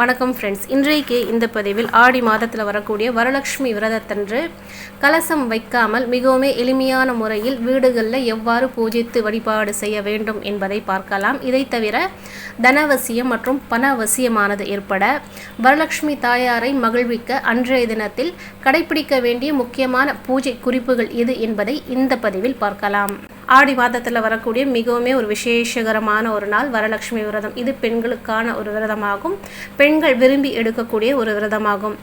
வணக்கம் ஃப்ரெண்ட்ஸ் இன்றைக்கு இந்த பதிவில் ஆடி மாதத்தில் வரக்கூடிய வரலட்சுமி விரதத்தன்று கலசம் வைக்காமல் மிகவும் எளிமையான முறையில் வீடுகளில் எவ்வாறு பூஜித்து வழிபாடு செய்ய வேண்டும் என்பதை பார்க்கலாம். இதை தவிர தனவசியம் மற்றும் பணவசியமானது ஏற்பட வரலட்சுமி தாயாரை மகிழ்விக்க அன்றைய தினத்தில் கடைபிடிக்க வேண்டிய முக்கியமான பூஜை குறிப்புகள் எது என்பதை இந்த பதிவில் பார்க்கலாம். ஆடி மாதத்தில் வரக்கூடிய மிகவும் ஒரு விசேஷகரமான ஒரு நாள் வரலட்சுமி விரதம். இது பெண்களுக்கான ஒரு விரதமாகும். பெண்கள் விரும்பி எடுக்கக்கூடிய ஒரு விரதமாகும்.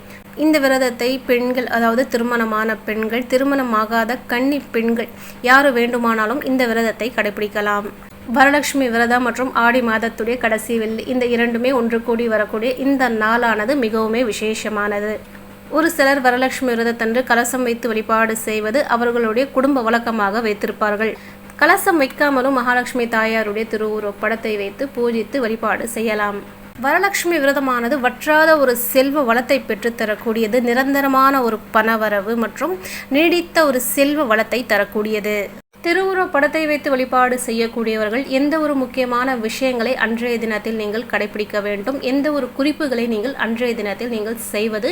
இந்த விரதத்தை பெண்கள் அதாவது திருமணமான பெண்கள் திருமணமாகாத கன்னி பெண்கள் யார் வேண்டுமானாலும் இந்த விரதத்தை கடைபிடிக்கலாம் வரலட்சுமி விரதம் மற்றும் ஆடி மாதத்துடைய கடைசி வெள்ளி இந்த இரண்டுமே ஒன்று கூடி வரக்கூடிய இந்த நாளானது மிகவுமே விசேஷமானது. ஒரு சிலர் வரலட்சுமி விரதத்தன்று கலசம் வைத்து வழிபாடு செய்வது அவர்களுடைய குடும்ப வழக்கமாக வைத்திருப்பார்கள். கலசம் வைக்காமலும் மகாலட்சுமி தாயாருடைய திருவுருவ படத்தை வைத்து பூஜித்து வழிபாடு செய்யலாம். வரலட்சுமி விரதமானது வற்றாத ஒரு செல்வ வளத்தை பெற்றுத்தரக்கூடியது நிரந்தரமான ஒரு பணவரவு மற்றும் நீடித்த ஒரு செல்வ வளத்தை தரக்கூடியது. திருவுருவ படத்தை வைத்து வழிபாடு செய்யக்கூடியவர்கள் எந்த ஒரு முக்கியமான விஷயங்களை அன்றைய தினத்தில் நீங்கள் கடைபிடிக்க வேண்டும்? எந்த ஒரு குறிப்புகளை நீங்கள் அன்றைய தினத்தில் நீங்கள் செய்வது?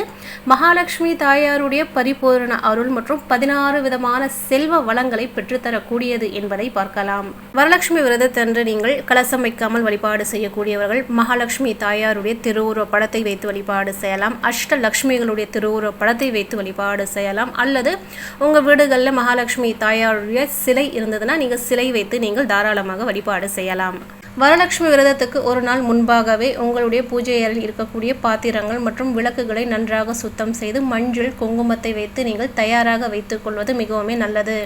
மகாலட்சுமி தாயாருடைய பரிபூரண அருள் மற்றும் பதினாறு விதமான செல்வ வளங்களை பெற்றுத்தரக்கூடியது என்பதை பார்க்கலாம். வரலட்சுமி விரதத்தன்று நீங்கள் கலசம் வைக்காமல் வழிபாடு செய்யக்கூடியவர்கள் மகாலட்சுமி தாயாருடைய திருவுருவ படத்தை வைத்து வழிபாடு செய்யலாம். அஷ்ட லட்சுமிகளுடைய திருவுருவ படத்தை வைத்து வழிபாடு செய்யலாம். அல்லது உங்கள் வீடுகளில் மகாலட்சுமி தாயாருடைய சிலை இருந்ததுன்னா நீங்கள் சிலை வைத்து நீங்கள் தாராளமாக வழிபாடு செய்யலாம். வரலட்சுமி விரதத்துக்கு ஒரு நாள் முன்பாகவே உங்களுடைய பூஜை அறையில் இருக்கக்கூடிய பாத்திரங்கள் மற்றும் விளக்குகளை நன்றாக சுத்தம் செய்து மஞ்சள் குங்குமத்தை வைத்து நீங்கள் தயாராக வைத்துக்கொள்வது மிகவும் நல்லது.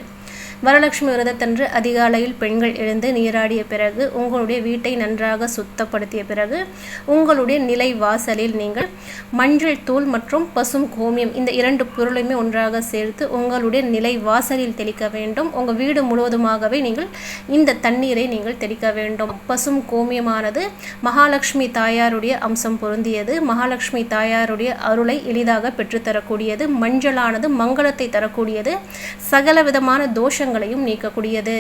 வரலட்சுமி விரதத்தன்று அதிகாலையில் பெண்கள் எழுந்து நீராடிய பிறகு உங்களுடைய வீட்டை நன்றாக சுத்தப்படுத்திய பிறகு உங்களுடைய நிலை வாசலில் நீங்கள் மஞ்சள் தூள் மற்றும் பசும் கோமியம் இந்த இரண்டு பொருளையுமே ஒன்றாக சேர்த்து உங்களுடைய நிலை வாசலில் தெளிக்க வேண்டும். உங்கள் வீடு முழுவதுமாகவே நீங்கள் இந்த தண்ணீரை நீங்கள் தெளிக்க வேண்டும். பசும் கோமியமானது மகாலட்சுமி தாயாருடைய அம்சம் பொருந்தியது. மகாலட்சுமி தாயாருடைய அருளை எளிதாக பெற்றுத்தரக்கூடியது. மஞ்சளானது மங்களத்தை தரக்கூடியது. சகல விதமான தோஷங்கள் தோஷங்களையும் நீக்கக்கூடியது.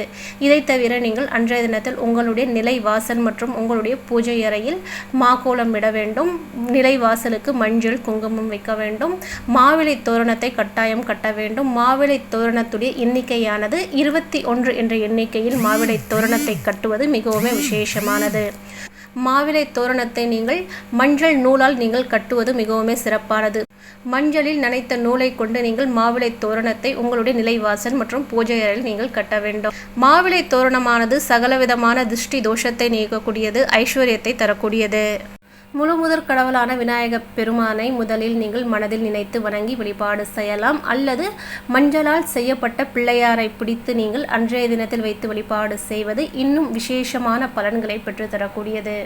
இதை தவிர நீங்கள் அன்றைய தினத்தில் உங்களுடைய நிலை வாசல் மற்றும் உங்களுடைய பூஜை அறையில் மாக்கோலம் விட வேண்டும். நிலை வாசலுக்கு மஞ்சள் குங்குமம் வைக்க வேண்டும். மாவிலை தோரணத்தை கட்டாயம் கட்ட வேண்டும். மாவிலை தோரணத்துடைய எண்ணிக்கையானது இருபத்தி ஒன்று என்ற எண்ணிக்கையில் மாவிலை தோரணத்தை கட்டுவது மிகவும் விசேஷமானது. மாவிலை தோரணத்தை நீங்கள் மஞ்சள் நூலால் நீங்கள் கட்டுவது மிகவும் சிறப்பானது. மஞ்சளில் நனைத்த நூலை கொண்டு நீங்கள் மாவிலை தோரணத்தை உங்களுடைய நிலைவாசல் மற்றும் பூஜை அறையில் நீங்கள் கட்ட வேண்டும். மாவிலை தோரணமானது சகலவிதமான திருஷ்டி தோஷத்தை நீக்கக்கூடியது ஐஸ்வர்யத்தை தரக்கூடியது. முழு முதற் கடவுளான விநாயக பெருமானை முதலில் நீங்கள் மனதில் நினைத்து வணங்கி வழிபாடு செய்யலாம். அல்லது மஞ்சளால் செய்யப்பட்ட பிள்ளையாரை பிடித்து நீங்கள் அன்றைய தினத்தில் வைத்து வழிபாடு செய்வது இன்னும் விசேஷமான பலன்களை பெற்றுத்தரக்கூடியது.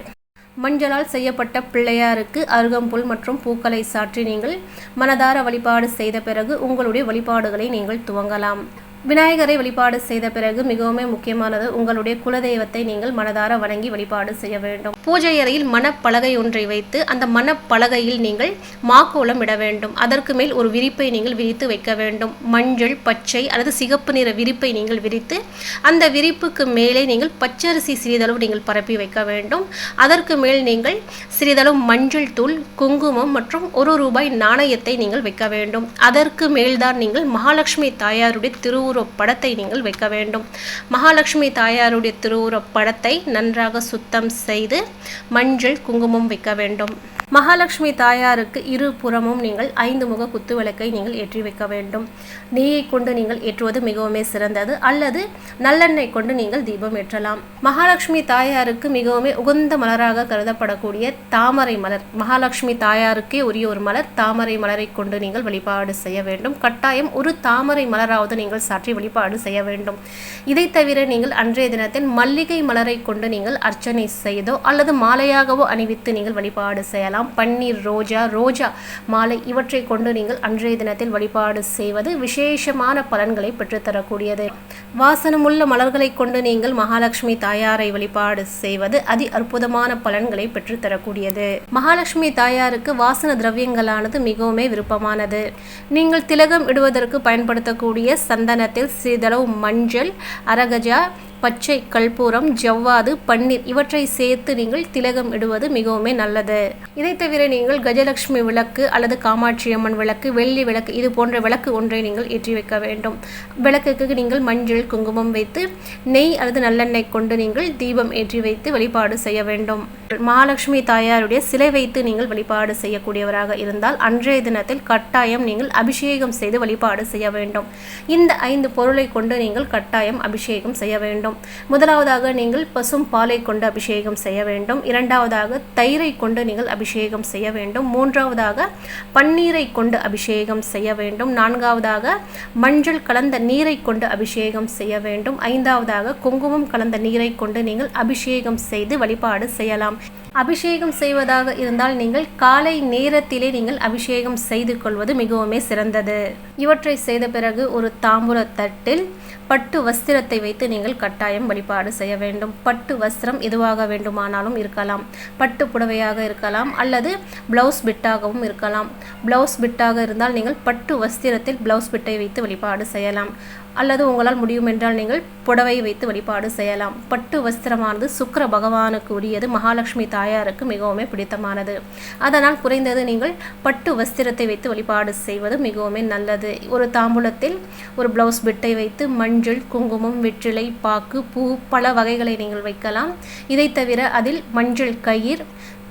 மஞ்சளால் செய்யப்பட்ட பிள்ளையாருக்கு அருகம்புல் மற்றும் பூக்களை சாற்றி நீங்கள் மனதார வழிபாடு செய்த பிறகு உங்களுடைய வழிபாடுகளை நீங்கள் துவங்கலாம். விநாயகரை வழிபாடு செய்த பிறகு மிகவும் முக்கியமானது உங்களுடைய குலதெய்வத்தை நீங்கள் மனதார வணங்கி வழிபாடு செய்ய வேண்டும். பூஜை அறையில் மனப்பலகை ஒன்றை வைத்து அந்த மனப்பலகையில் நீங்கள் மாக்கோலம் இட வேண்டும். அதற்கு மேல் ஒரு விரிப்பை நீங்கள் விரித்து வைக்க வேண்டும். மஞ்சள் பச்சை அல்லது சிகப்பு நிற விரிப்பை நீங்கள் விரித்து அந்த விரிப்புக்கு மேலே நீங்கள் பச்சரிசி சிறிதளவு நீங்கள் பரப்பி வைக்க வேண்டும். அதற்கு மேல் நீங்கள் சிறிதளவு மஞ்சள் தூள் குங்குமம் மற்றும் ஒரு ரூபாய் நாணயத்தை நீங்கள் வைக்க வேண்டும். அதற்கு மேல்தான் நீங்கள் மகாலட்சுமி தாயாருடைய திருவு திருவுருவ படத்தை நீங்கள் வைக்க வேண்டும். மகாலட்சுமி தாயாருடைய திருவுருவ படத்தை நன்றாக சுத்தம் செய்து மஞ்சள் குங்குமம் வைக்க வேண்டும். மகாலட்சுமி தாயாருக்கு இரு புறமும் நீங்கள் ஐந்து முக குத்து விளக்கை நீங்கள் ஏற்றி வைக்க வேண்டும். நெய்யை கொண்டு நீங்கள் ஏற்றுவது மிகவும் சிறந்தது. அல்லது நல்லெண்ணெய் கொண்டு நீங்கள் தீபம் ஏற்றலாம். மகாலட்சுமி தாயாருக்கு மிகவும் உகந்த மலராக கருதப்படக்கூடிய தாமரை மலர். மகாலட்சுமி தாயாருக்கே உரிய ஒரு மலர். தாமரை மலரை கொண்டு நீங்கள் வழிபாடு செய்ய வேண்டும். கட்டாயம் ஒரு தாமரை மலராவது நீங்கள் சாற்றி வழிபாடு செய்ய வேண்டும். இதை தவிர நீங்கள் அன்றைய தினத்தில் மல்லிகை மலரை கொண்டு நீங்கள் அர்ச்சனை செய்தோ அல்லது மாலையாகவோ அணிவித்து நீங்கள் வழிபாடு செய்யலாம். பன்னீர் ரோஜா ரோஜா மாலை இவற்றை கொண்டு நீங்கள் அன்றைய தினத்தில் வழிபாடு செய்வது விசேஷமான பலன்களை பெற்றுத்தரக்கூடியது. வாசனமுள்ள மலர்களை கொண்டு நீங்கள் மகாலட்சுமி தாயாரை வழிபாடு செய்வது அதி அற்புதமான பலன்களை பெற்றுத்தரக்கூடியது. மகாலட்சுமி தாயாருக்கு வாசன திரவியங்களானது மிகவும் விருப்பமானது. நீங்கள் திலகம் இடுவதற்கு பயன்படுத்தக்கூடிய சந்தனத்தில் சிறிதளவு மஞ்சள் அரகஜா பச்சை கற்பூரம் ஜவ்வாது பன்னீர் இவற்றை சேர்த்து நீங்கள் திலகம் இடுவது மிகவுமே நல்லது. இதை தவிர நீங்கள் கஜலட்சுமி விளக்கு அல்லது காமாட்சி அம்மன் விளக்கு வெள்ளி விளக்கு இது போன்ற விளக்கு ஒன்றை நீங்கள் ஏற்றி வைக்க வேண்டும். விளக்குக்கு நீங்கள் மஞ்சள் குங்குமம் வைத்து நெய் அல்லது நல்லெண்ணெய் கொண்டு நீங்கள் தீபம் ஏற்றி வைத்து வழிபாடு செய்ய வேண்டும். மகாலட்சுமி தாயாருடைய சிலை வைத்து நீங்கள் வழிபாடு செய்யக்கூடியவராக இருந்தால் அன்றைய தினத்தில் கட்டாயம் நீங்கள் அபிஷேகம் செய்து வழிபாடு செய்ய வேண்டும். இந்த ஐந்து பொருளை கொண்டு நீங்கள் கட்டாயம் அபிஷேகம் செய்ய வேண்டும். முதலாவதாக நீங்கள் பசும் பாலை கொண்டு அபிஷேகம் செய்ய வேண்டும். இரண்டாவதாக தயிரை கொண்டு நீங்கள் அபிஷேகம் செய்ய வேண்டும். மூன்றாவதாக பன்னீரை கொண்டு அபிஷேகம் செய்ய வேண்டும். நான்காவதாக மஞ்சள் கலந்த நீரை கொண்டு அபிஷேகம் செய்ய வேண்டும். ஐந்தாவதாக குங்குமம் கலந்த நீரை கொண்டு நீங்கள் அபிஷேகம் செய்து வழிபாடு செய்யலாம். அபிஷேகம் செய்வதாக இருந்தால் நீங்கள் காலை நேரத்திலே நீங்கள் அபிஷேகம் செய்து கொள்வது மிகவுமே சிறந்தது. இவற்றை செய்த பிறகு ஒரு தாம்பூல தட்டில் பட்டு வஸ்திரத்தை வைத்து நீங்கள் கட்டாயம் வழிபாடு செய்ய வேண்டும். பட்டு வஸ்திரம் எதுவாக வேண்டுமானாலும் இருக்கலாம். பட்டு புடவையாக இருக்கலாம் அல்லது பிளவுஸ் பிட்டாகவும் இருக்கலாம். பிளவுஸ் பிட்டாக இருந்தால் நீங்கள் பட்டு வஸ்திரத்தில் பிளவுஸ் பிட்டை வைத்து வழிபாடு செய்யலாம். அல்லது உங்களால் முடியும் என்றால் நீங்கள் புடவை வைத்து வழிபாடு செய்யலாம். பட்டு வஸ்திரமானது சுக்கர பகவானுக்கு உரியது மகாலட்சுமி தாயாருக்கு மிகவும் பிடித்தமானது. அதனால் குறைந்தது நீங்கள் பட்டு வஸ்திரத்தை வைத்து வழிபாடு செய்வது மிகவும் நல்லது. ஒரு தாம்பூலத்தில் ஒரு பிளவுஸ் பிட்டை வைத்து மஞ்சள் குங்குமம் வெற்றிலை பாக்கு பூ பல வகைகளை நீங்கள் வைக்கலாம். இதை தவிர அதில் மஞ்சள் கயிர்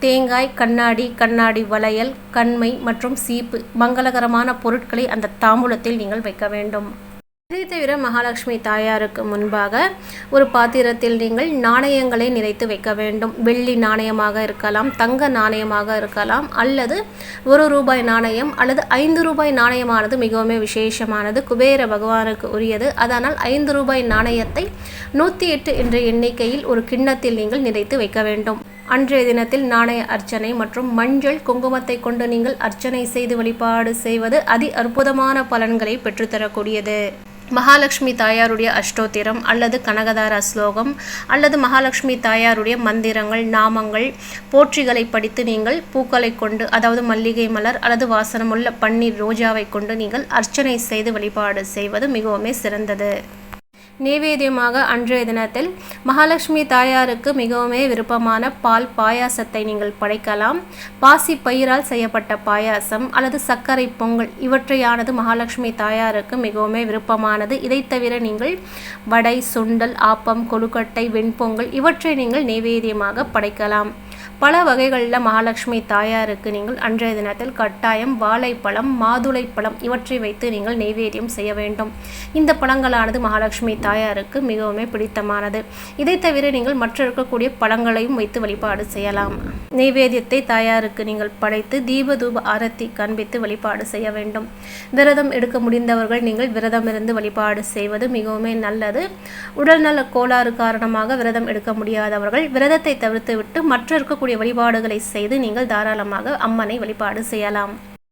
தேங்காய் கண்ணாடி கண்ணாடி வளையல் கண்மை மற்றும் சீப்பு மங்களகரமான பொருட்களை அந்த தாம்பூலத்தில் நீங்கள் வைக்க வேண்டும். இதை தவிர மகாலட்சுமி தாயாருக்கு முன்பாக ஒரு பாத்திரத்தில் நீங்கள் நாணயங்களை நிறைத்து வைக்க வேண்டும். வெள்ளி நாணயமாக இருக்கலாம் தங்க நாணயமாக இருக்கலாம் அல்லது ஒரு ரூபாய் நாணயம் அல்லது ஐந்து ரூபாய் நாணயமானது மிகவும் விசேஷமானது. குபேர பகவானுக்கு உரியது. அதனால் ஐந்து ரூபாய் நாணயத்தை நூற்றி எட்டு என்ற எண்ணிக்கையில் ஒரு கிண்ணத்தில் நீங்கள் நிறைத்து வைக்க வேண்டும். அன்றைய தினத்தில் நாணய அர்ச்சனை மற்றும் மஞ்சள் குங்குமத்தை கொண்டு நீங்கள் அர்ச்சனை செய்து வழிபாடு செய்வது அதி அற்புதமான பலன்களை பெற்றுத்தரக்கூடியது. மகாலட்சுமி தாயாருடைய அஷ்டோத்திரம் அல்லது கனகதார ஸ்லோகம் அல்லது மகாலட்சுமி தாயாருடைய மந்திரங்கள் நாமங்கள் போற்றிகளை படித்து நீங்கள் பூக்களை கொண்டு அதாவது மல்லிகை மலர் அல்லது வாசனமுள்ள பன்னீர் ரோஜாவை கொண்டு நீங்கள் அர்ச்சனை செய்து வழிபாடு செய்வது மிகவும் சிறந்தது. நைவேத்தியமாக அன்றைய தினத்தில் மகாலட்சுமி தாயாருக்கு மிகவுமே விருப்பமான பால் பாயாசத்தை நீங்கள் படைக்கலாம். பாசி பயிரால் செய்யப்பட்ட பாயாசம் அல்லது சர்க்கரை பொங்கல் இவற்றையானது மகாலட்சுமி தாயாருக்கு மிகவும் விருப்பமானது. இதை தவிர நீங்கள் வடை சுண்டல் ஆப்பம் கொழுக்கட்டை வெண்பொங்கல் இவற்றை நீங்கள் நைவேத்தியமாக படைக்கலாம். பல வகைகளில் மகாலட்சுமி தாயாருக்கு நீங்கள் அன்றைய தினத்தில் கட்டாயம் வாழைப்பழம் மாதுளைப்பழம் இவற்றை வைத்து நீங்கள் நெய்வேத்தியம் செய்ய வேண்டும். இந்த பழங்களானது மகாலட்சுமி தாயாருக்கு மிகவும் பிடித்தமானது. இதை தவிர நீங்கள் மற்ற இருக்கக்கூடிய பழங்களையும் வைத்து வழிபாடு செய்யலாம். நெய்வேத்தியத்தை தாயாருக்கு நீங்கள் படைத்து தீப தூப ஆரத்தி காண்பித்து வழிபாடு செய்ய வேண்டும். விரதம் எடுக்க முடிந்தவர்கள் நீங்கள் விரதம் இருந்து வழிபாடு செய்வது மிகவும் நல்லது. உடல்நல கோளாறு காரணமாக விரதம் எடுக்க முடியாதவர்கள் விரதத்தை தவிர்த்து விட்டு மற்ற இருக்கக்கூடிய வழிபாடுகளை செய்து நீங்கள் தாராளமாக அம்மனை வழிபாடு செய்யலாம்.